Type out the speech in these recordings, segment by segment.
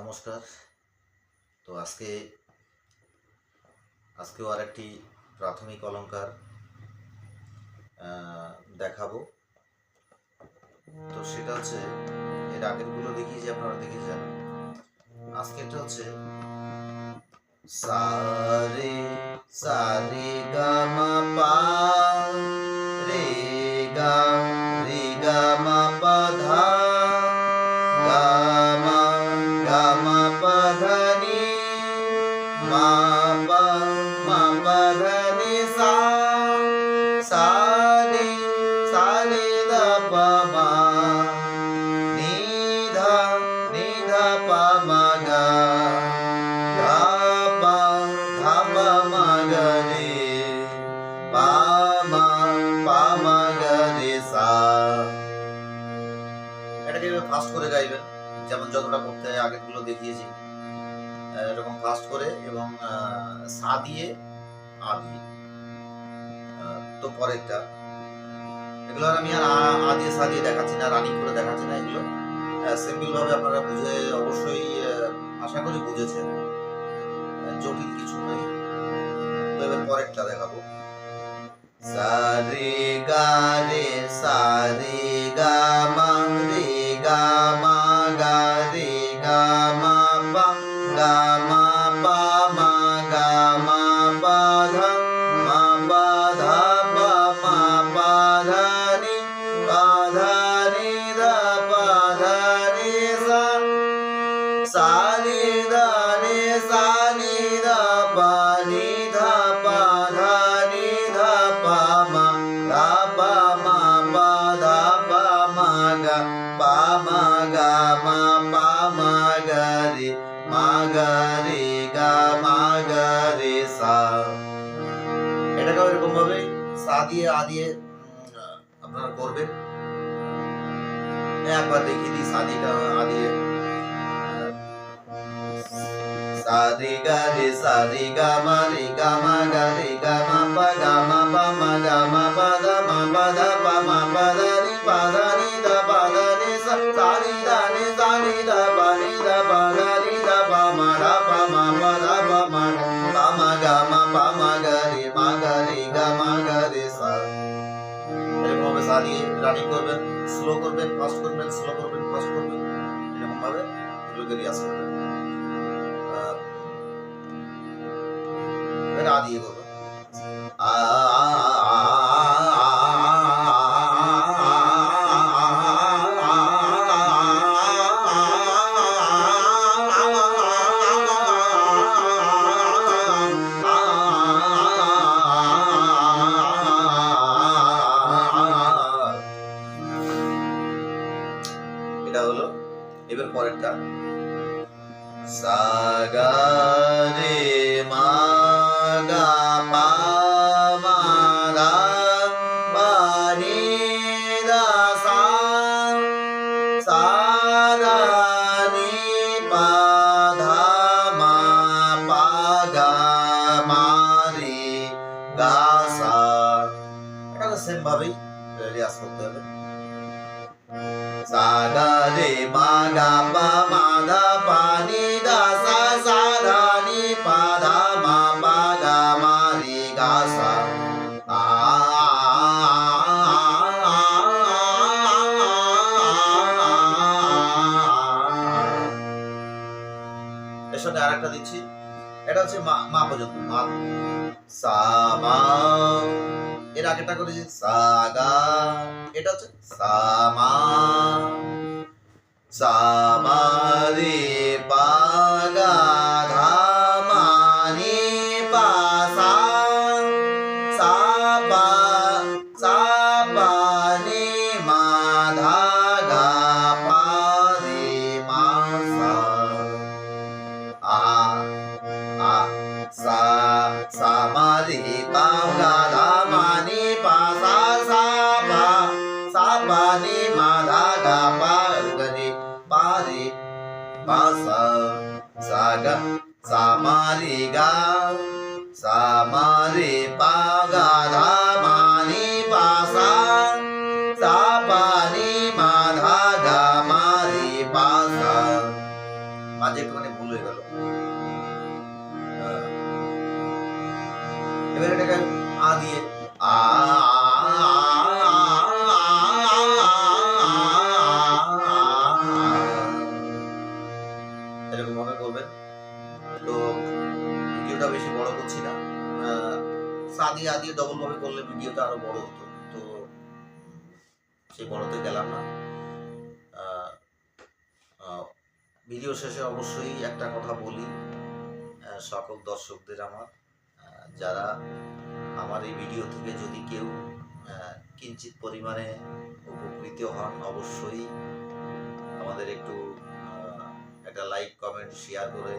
নমস্কার। তো আজকে, আজকেও আর একটি প্রাথমিক অলঙ্কার দেখাবো। তো সেটা হচ্ছে, এর আগেরগুলো দেখিয়েছি আপনারা দেখেছেন। আজকেরটা হচ্ছে, সারে সারে গা সা এটাকে ফাস্ট করে গাইবেন। যেমন যতটা করতে আগেরগুলো দেখিয়েছি। এরকম ফাস্ট করে এবং সা দিয়ে, আ দিয়ে। তো পরেরটা। এগুলো আমি আর আ- দিয়ে, সা দিয়ে দেখাচ্ছি না রানিং করে দেখাচ্ছি না এগুলো। সিম্পল ভাবে আপনারা বুঝে, অবশ্যই আশা করি বুঝেছেন। জটিল কিছু নেই তো এবার পরেরটা দেখাবো। সারে গা রে, সারে গা এটাকেও এরকম ভাবে সা দিয়ে আ দিয়ে উম, আপনারা করবেন একবার দেখিয়ে দিই সা দিয়ে আ দিয়ে সারে গা রে সারে গা মা রে গা মা গা রে গা মা পা গা মা পা মা গা মা পা দা মা পা দা পা মা পা দা নি পা দা নি দা পা দা নি সা সা নি দা নি সা নি দা পা নি দা পা দা নি দা পা মা দা পা মা পা দা পা মা পা মা গা মা পা মা গা রে মা গা রে গা মা গা রে সা এরকম সা দিয়ে রানিং করবেন স্লো করবেন ফাস্ট করবেন স্লো করবেন ফাস্ট করবেন, এরকম ভাবে এগুলোকে রিয়াজ করবেন পরেরটা সাগা রে মা গা পা মা গা পা নি দা সা সা গা নি পা ধা মা পা গা মা রে গা সা এটা সেম ভাবেই রিয়াজ করতে হবে রে মা গা পা মা ধা পা নি দা সা সা ধা নি পা ধা মা পা গা মা রে গা সা। আ, এর সাথে আরেকটা দিচ্ছি। এটা হচ্ছে মা মা পর্যন্ত মা। সা, মা। এর আগেটা করেছি সা, গা। এটা হচ্ছে সা, মা। সা মা রে পা গা ধা মা নি পা সা সা পা সা পা নি মা ধা গা পা সা সা গা সা মা রে গা সা মা রে পা গা ধা মা নি পা সা সা পা নি মা ধা গা মা রে পা সা মাঝে একটুখানি ভুল হয়ে গেল আহ, এবার এটাকে আ দিয়ে মনে করবেন। তো ভিডিওটা বেশি বড় করছি না। আহ, সা দিয়ে ডবল ভাবে করলে ভিডিওটা আরও বড় হতো। তো সেই বড়তে গেলাম না। ভিডিও শেষে অবশ্যই একটা কথা বলি। সকল দর্শকদের আমার। যারা আমার এই ভিডিও থেকে যদি কেউ কিঞ্চিত পরিমাণে উপকৃত হন অবশ্যই আমাদের একটু একটা লাইক কমেন্ট শেয়ার করে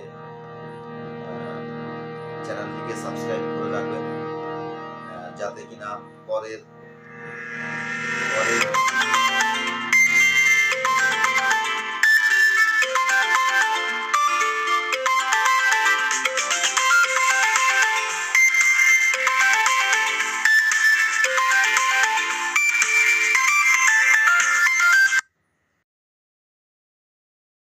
চ্যানেলটিকে সাবস্ক্রাইব করে রাখবেন যাতে কিনা পরের